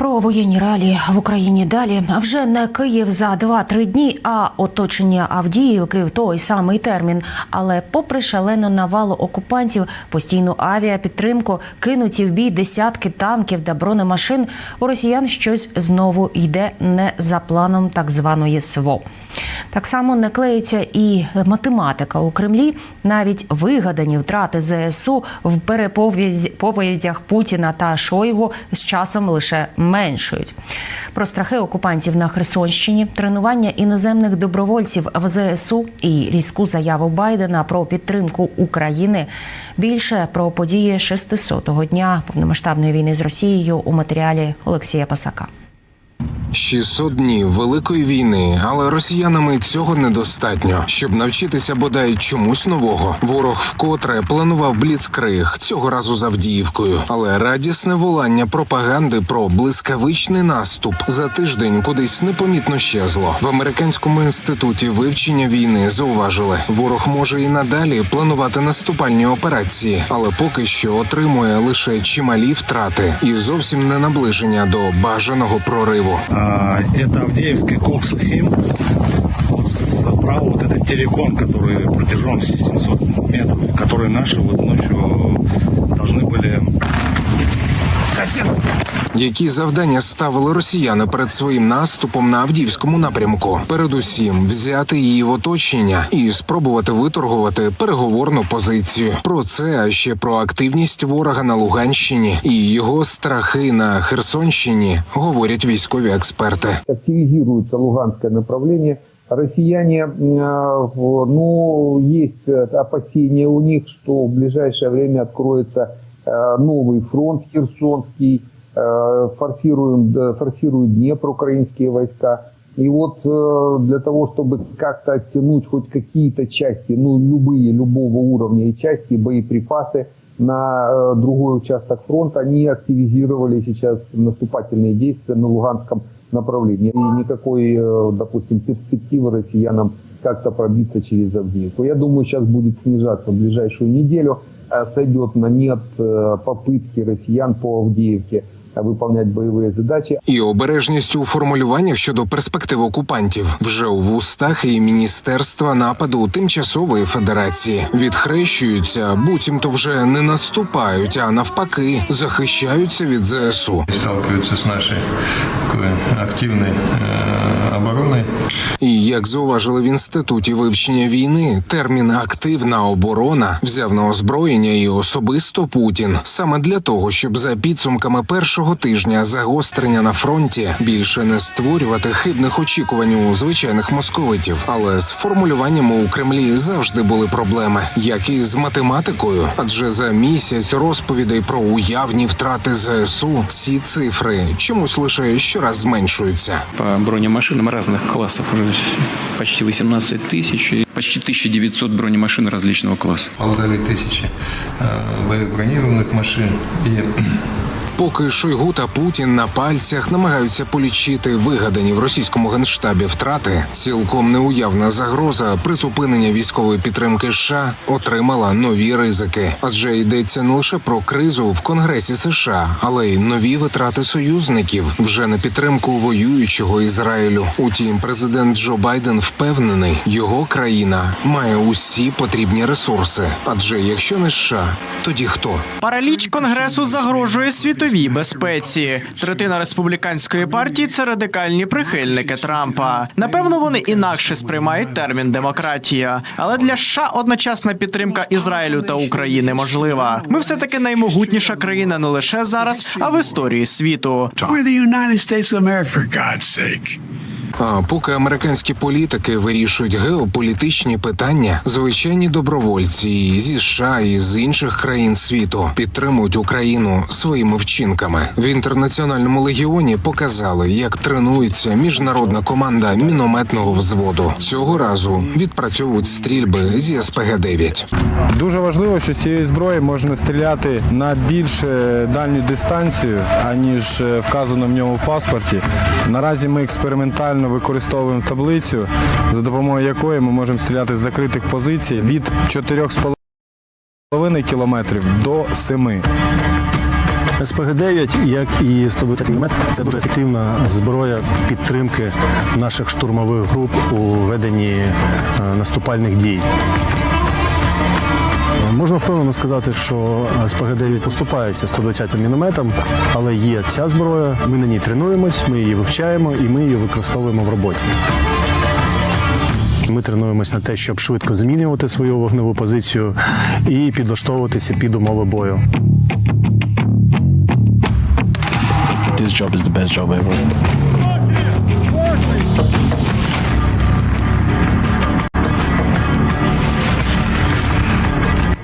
Про воєнні реалії в Україні далі. Вже не Київ за 2-3 дні, а оточення Авдіївки в той самий термін. Але, попри шалену навалу окупантів, постійну авіапідтримку, кинуті в бій десятки танків та бронемашин, у росіян щось знову йде не за планом так званої СВО. Так само не клеїться і математика у Кремлі. Навіть вигадані втрати ЗСУ в переповідях Путіна та Шойгу з часом лише меншують. Про страхи окупантів на Херсонщині, тренування іноземних добровольців в ЗСУ і різку заяву Байдена про підтримку України. Більше про події 600-го дня повномасштабної війни з Росією у матеріалі Олексія Пасака. 600 днів великої війни, але росіянами цього недостатньо, щоб навчитися бодай чомусь нового. Ворог вкотре планував бліцкриг цього разу з Авдіївкою, але радісне волання пропаганди про блискавичний наступ за тиждень кудись непомітно щезло. В американському інституті вивчення війни зауважили, ворог може і надалі планувати наступальні операції, але поки що отримує лише чималі втрати і зовсім не наближення до бажаного прориву. А, Это Авдеевский Коксхим. Вот справа вот этот телекон, который протяженностью 700 метров, который наши вот ночью должны были Які завдання ставили росіяни перед своїм наступом на Авдіївському напрямку? Передусім, взяти її в оточення і спробувати виторгувати переговорну позицію. Про це а ще про активність ворога на Луганщині і його страхи на Херсонщині говорять військові експерти. активизируется Луганское направление. Россияне, э, в- ну, есть э, опасения у них, что в ближайшее время откроется э, новый фронт Херсонский, э, форсируем, д- форсируют Днепр украинские войска. И вот э, для того, чтобы как-то оттянуть хоть какие-то части, ну, любые, любого уровня и части, боеприпасы на э, другой участок фронта, они активизировали сейчас наступательные действия на Луганском направлении. И никакой, э, допустим, перспективы россиянам как-то пробиться через Авдеевку. Я думаю, сейчас будет снижаться в ближайшую неделю, э, сойдет на нет э, попытки россиян по Авдеевке э, выполнять боевые задачи. І обережність у формулюваннях щодо перспектив окупантів вже у вустах і міністерства нападу тимчасової федерації відхрещуються, буцімто вже не наступають, а навпаки захищаються від ЗСУ. сталкиваются с нашей такой активной э, обороной. І як зауважили в інституті вивчення війни, термін активна оборона взяв на озброєння і особисто Путін саме для того, щоб за підсумками першого тижня загострення на фронті більше не створювати хибних очікувань у звичайних московитів. Але з формулюваннями у Кремлі завжди були проблеми, як і з математикою. Адже за місяць розповідей про уявні втрати ЗСУ ці цифри чомусь лише щораз зменшуються. по бронемашинам разных классов уже почти 18 тысяч, и почти 1900 бронемашин различного класса. Полторы тысячи э, боевых бронированных машин и Поки Шойгу та Путін на пальцях намагаються полічити вигадані в російському генштабі втрати, цілком неуявна загроза призупинення військової підтримки США отримала нові ризики, адже йдеться не лише про кризу в Конгресі США, але й нові витрати союзників вже на підтримку воюючого Ізраїлю. Утім, президент Джо Байден впевнений, його країна має усі потрібні ресурси. Адже якщо не США, тоді хто? Параліч конгресу загрожує світовій безпеці. Третина республіканської партії це радикальні прихильники Трампа. Напевно, вони інакше сприймають термін демократія. Але для США одночасна підтримка Ізраїлю та України можлива. Ми все таки наймогутніша країна не лише зараз, а в історії світу. We're the for God's sake. А поки американські політики вирішують геополітичні питання, звичайні добровольці і зі США і з інших країн світу підтримують Україну своїми вчинками. В інтернаціональному легіоні показали, як тренується міжнародна команда мінометного взводу. Цього разу відпрацьовують стрільби зі СПГ 9 Дуже важливо, що з цієї зброї можна стріляти на більш е, дальню дистанцію, аніж е, вказано в ньому в паспорті. Наразі ми експериментально використовуємо таблицю, за допомогою якої ми можемо стріляти з закритих позицій від 4,5 кілометрів до 7. СПГ-9, як і 120 мм, це дуже ефективна зброя підтримки наших штурмових груп у веденні е, наступальних дій. Можна впевнено сказати, що СПГ-9 поступається 120 мінометом, але є ця зброя. Ми на ній тренуємось, ми її вивчаємо і ми її використовуємо в роботі. Ми тренуємось на те, щоб швидко змінювати свою вогневу позицію і підлаштовуватися під умови бою. This job is the best job ever.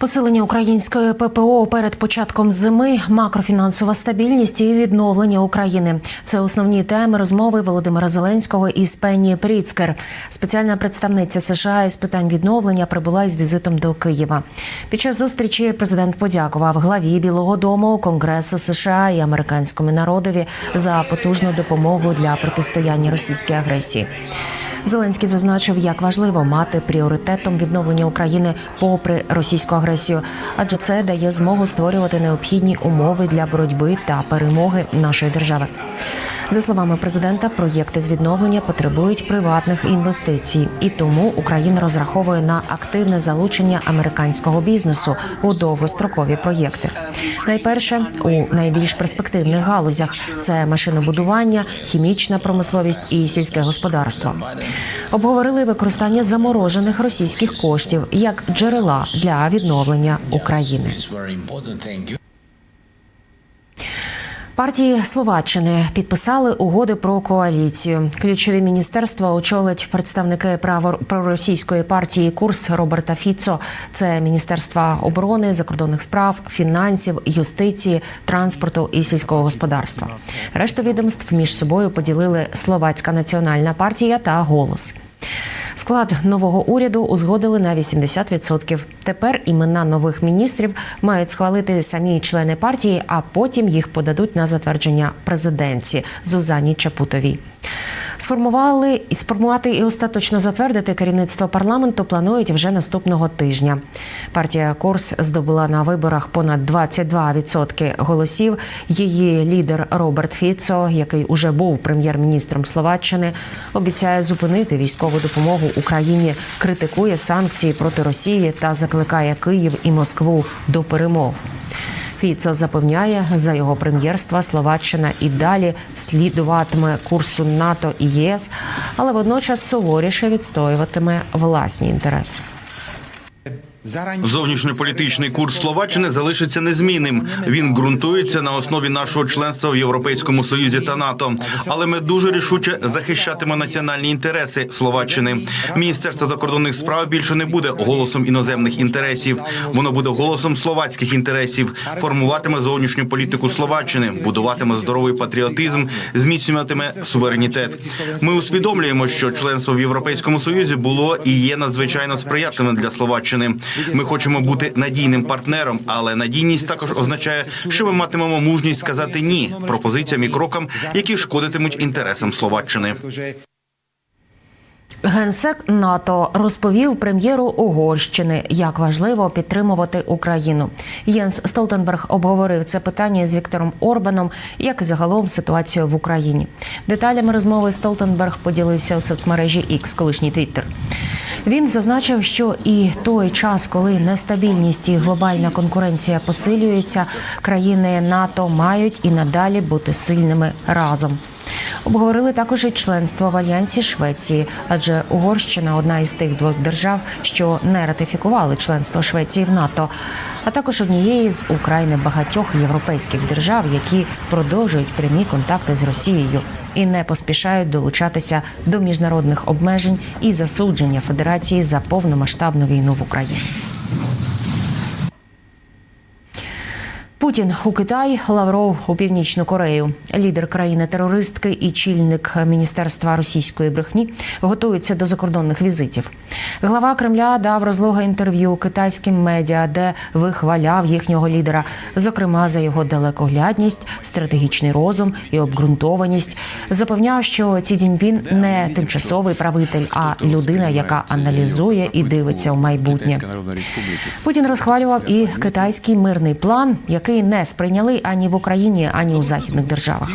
Посилення української ППО перед початком зими, макрофінансова стабільність і відновлення України це основні теми розмови Володимира Зеленського із Пенні Пріцкер. Спеціальна представниця США із питань відновлення прибула із візитом до Києва. Під час зустрічі президент подякував главі Білого Дому, Конгресу США і американському народові за потужну допомогу для протистояння російській агресії. Зеленський зазначив, як важливо мати пріоритетом відновлення України попри російську агресію, адже це дає змогу створювати необхідні умови для боротьби та перемоги нашої держави. За словами президента, проєкти з відновлення потребують приватних інвестицій, і тому Україна розраховує на активне залучення американського бізнесу у довгострокові проєкти. Найперше у найбільш перспективних галузях це машинобудування, хімічна промисловість і сільське господарство. Обговорили використання заморожених російських коштів як джерела для відновлення України. Партії Словаччини підписали угоди про коаліцію. Ключові міністерства очолить представники проросійської партії Курс Роберта Фіцо. Це міністерства оборони, закордонних справ, фінансів, юстиції, транспорту і сільського господарства. Решту відомств між собою поділили Словацька національна партія та голос. Склад нового уряду узгодили на 80%. Тепер імена нових міністрів мають схвалити самі члени партії, а потім їх подадуть на затвердження президенці Зузані Чапутовій. Сформували і сформувати і остаточно затвердити керівництво парламенту планують вже наступного тижня. Партія Корс здобула на виборах понад 22% голосів. Її лідер Роберт Фіцо, який уже був прем'єр-міністром Словаччини, обіцяє зупинити військову допомогу Україні, критикує санкції проти Росії та закликає Київ і Москву до перемов. Фіцо запевняє, за його прем'єрства Словаччина і далі слідуватиме курсу НАТО і ЄС, але водночас суворіше відстоюватиме власні інтереси. Зовнішньополітичний курс Словаччини залишиться незмінним. Він ґрунтується на основі нашого членства в Європейському Союзі та НАТО. Але ми дуже рішуче захищатимемо національні інтереси Словаччини. Міністерство закордонних справ більше не буде голосом іноземних інтересів. Воно буде голосом словацьких інтересів, формуватиме зовнішню політику Словаччини, будуватиме здоровий патріотизм, зміцнюватиме суверенітет. Ми усвідомлюємо, що членство в Європейському Союзі було і є надзвичайно сприятливим для Словаччини. Ми хочемо бути надійним партнером, але надійність також означає, що ми матимемо мужність сказати ні пропозиціям і крокам, які шкодитимуть інтересам Словаччини. Генсек НАТО розповів прем'єру Угорщини, як важливо підтримувати Україну. Єнс Столтенберг обговорив це питання з Віктором Орбаном, як і загалом ситуацію в Україні. Деталями розмови Столтенберг поділився у соцмережі X, колишній Твіттер. Він зазначив, що і той час, коли нестабільність і глобальна конкуренція посилюються, країни НАТО мають і надалі бути сильними разом. Обговорили також і членство в альянсі Швеції, адже Угорщина одна із тих двох держав, що не ратифікували членство Швеції в НАТО, а також однієї з України багатьох європейських держав, які продовжують прямі контакти з Росією і не поспішають долучатися до міжнародних обмежень і засудження Федерації за повномасштабну війну в Україні. Путін у Китай, Лавров у північну Корею. Лідер країни-терористки і чільник міністерства російської брехні готуються до закордонних візитів. Глава Кремля дав розлоге інтерв'ю китайським медіа, де вихваляв їхнього лідера, зокрема за його далекоглядність, стратегічний розум і обґрунтованість. Запевняв, що Ці Цзіньпін не тимчасовий правитель, а людина, яка аналізує і дивиться в майбутнє. Путін розхвалював і китайський мирний план, який який не сприйняли ані в Україні, ані у західних державах.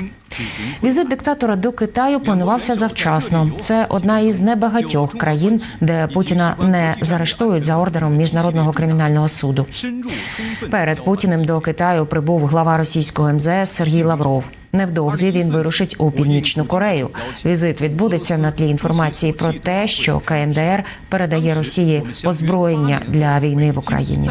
Візит диктатора до Китаю планувався завчасно. Це одна із небагатьох країн, де Путіна не заарештують за ордером міжнародного кримінального суду. Перед Путіним до Китаю прибув глава російського МЗС Сергій Лавров. Невдовзі він вирушить у північну Корею. Візит відбудеться на тлі інформації про те, що КНДР передає Росії озброєння для війни в Україні.